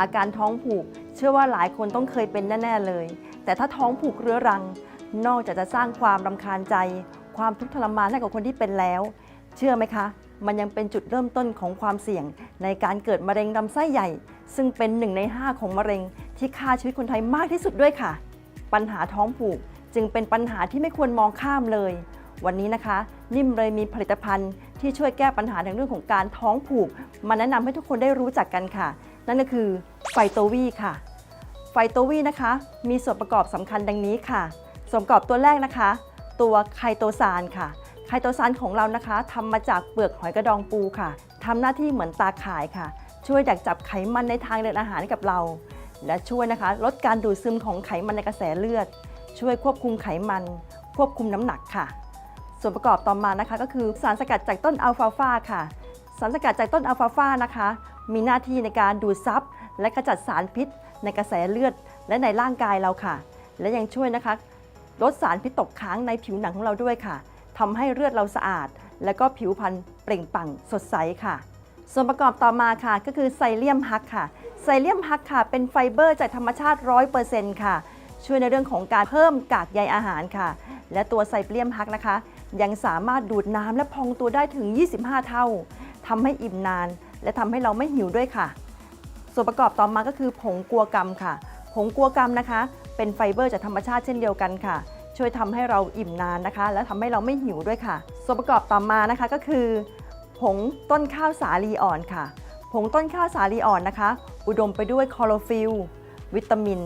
อาการท้องผูก เชื่อว่าหลายคนต้องเคยเป็นแน่ ๆเลย แต่ถ้าท้องผูกเรื้อรัง นอกจากจะสร้างความรำคาญใจ ความทุกข์ทรมานให้กับคนที่เป็นแล้ว เชื่อไหมคะ มันยังเป็นจุดเริ่มต้นของความเสี่ยง ในการเกิดมะเร็งลำไส้ใหญ่ ซึ่งเป็นหนึ่งใน 5 ของมะเร็ง ที่ฆ่าชีวิตคนไทยมากที่สุดด้วยค่ะ ปัญหาท้องผูกจึงเป็นปัญหาที่ไม่ควรมองข้ามเลย วันนี้นะคะ นิ่มเลยมีผลิตภัณฑ์ที่ช่วยแก้ปัญหาในเรื่องของการท้องผูก มาแนะนำให้ทุกคนได้รู้จักกันค่ะ นั่นก็คือไฟโตวีค่ะ ไฟโตวีนะคะ มีส่วนประกอบสำคัญดังนี้ค่ะ ส่วนประกอบตัวแรกนะคะ ตัวไคโตซานค่ะ ไคโตซานของเรานะคะทำมาจากเปลือกหอยกระดองปูค่ะทำหน้าที่เหมือนตาข่ายค่ะ ช่วยดักจับไขมันในทางเดินอาหารกับเรา และช่วยนะคะลดการดูดซึมของไขมันในกระแสเลือด ช่วยควบคุมไขมัน ควบคุมน้ำหนักค่ะ ส่วนประกอบต่อมานะคะก็คือสารสกัดจากต้นอัลฟาฟาค่ะ สารสกัดจากต้นอัลฟาฟานะคะ มีหน้าที่ในการดูดซับและกระจัดสารพิษ ในกระแสเลือดและในร่างกายเราค่ะ และยังช่วยนะคะ ลดสารพิษตกค้างในผิวหนังของเราด้วยค่ะทำให้เลือดเราสะอาด และก็ผิวพรรณเปล่งปลั่งสดใสค่ะ ส่วนประกอบต่อมาค่ะ ก็คือไซเลียมฮักค่ะ ไซเลียมฮักค่ะ เป็นไฟเบอร์จากธรรมชาติ 100%ค่ะ ช่วยในเรื่องของการเพิ่มกากใยอาหารค่ะ และตัวไซเลียมฮักนะคะ ยังสามารถดูดน้ำและพองตัวได้ถึง 25 เท่าทำให้อิ่มนาน และทำให้เราไม่หิวด้วยค่ะ ส่วนประกอบต่อมาก็คือผงกัวกรรมค่ะ ผงกัวกรรมนะคะ เป็นไฟเบอร์จากธรรมชาติเช่นเดียวกันค่ะ ช่วยทำให้เราอิ่มนานนะคะ และทำให้เราไม่หิวด้วยค่ะ ส่วนประกอบต่อมานะคะก็คือ ผงต้นข้าวสาลีอ่อนค่ะ ผงต้นข้าวสาลีอ่อนนะคะ อุดมไปด้วยคลอโรฟิลวิตามิน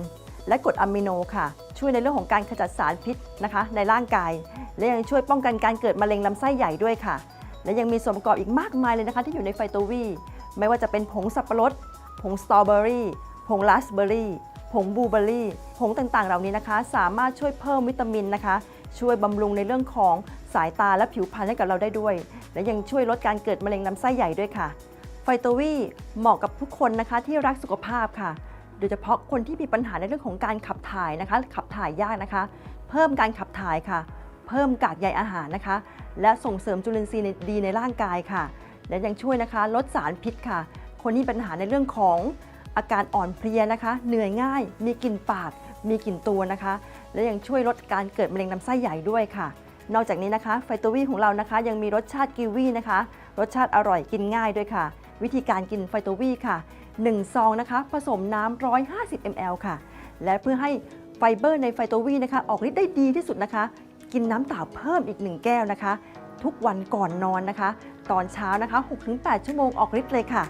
และกรดอะมิโนค่ะ ช่วยในเรื่องของการขจัดสารพิษนะคะ ในร่างกาย และยังช่วยป้องกันการเกิดมะเร็งลำไส้ใหญ่ด้วยค่ะและยังมีส่วนประกอบอีกมากมายเลยนะคะ ที่อยู่ในไฟโตวี ไม่ว่าจะเป็นผงสับปะรด ผงสตรอเบอรี่ ผงราสเบอรี่ ผงบลูเบอรี่ ผงต่างๆ เหล่านี้นะคะ สามารถช่วยเพิ่มวิตามินนะคะ ช่วยบำรุงในเรื่องของสายตาและผิวพรรณให้กับเราได้ด้วย และยังช่วยลดการเกิดมะเร็งลำไส้ใหญ่ด้วยค่ะ ไฟโตวีเหมาะกับทุกคนนะคะที่รักสุขภาพค่ะโดยเฉพาะคนที่มีปัญหาในเรื่องของการขับถ่ายนะคะ ขับถ่ายยากนะคะ เพิ่มการขับถ่ายค่ะ เพิ่มกากใยอาหารนะคะ และส่งเสริมจุลินทรีย์ดีในร่างกายค่ะ และยังช่วยนะคะลดสารพิษค่ะ คนที่ปัญหาในเรื่องของอาการอ่อนเพลียนะคะ เหนื่อยง่าย มีกลิ่นปาก มีกลิ่นตัวนะคะ และยังช่วยลดการเกิดมะเร็งลำไส้ใหญ่ด้วยค่ะ นอกจากนี้นะคะ ไฟโตวีของเรานะคะ ยังมีรสชาติกีวีนะคะ รสชาติอร่อยกินง่ายด้วยค่ะ วิธีการกินไฟโตวีค่ะ1ซองนะคะ ผสมน้ำ150 ml ค่ะ และเพื่อให้ไฟเบอร์ในไฟโตวีนะคะ ออกฤทธิ์ได้ดีที่สุดนะคะ กินน้ำเปล่าเพิ่มอีก 1 แก้วนะคะ ทุกวันก่อนนอนนะคะ ตอนเช้านะคะ 6-8 ชั่วโมงออกฤทธิ์เลยค่ะ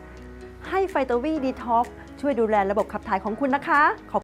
ให้ไฟโตวีดีท็อกช่วยดูแลระบบขับถ่ายของคุณนะคะขอบ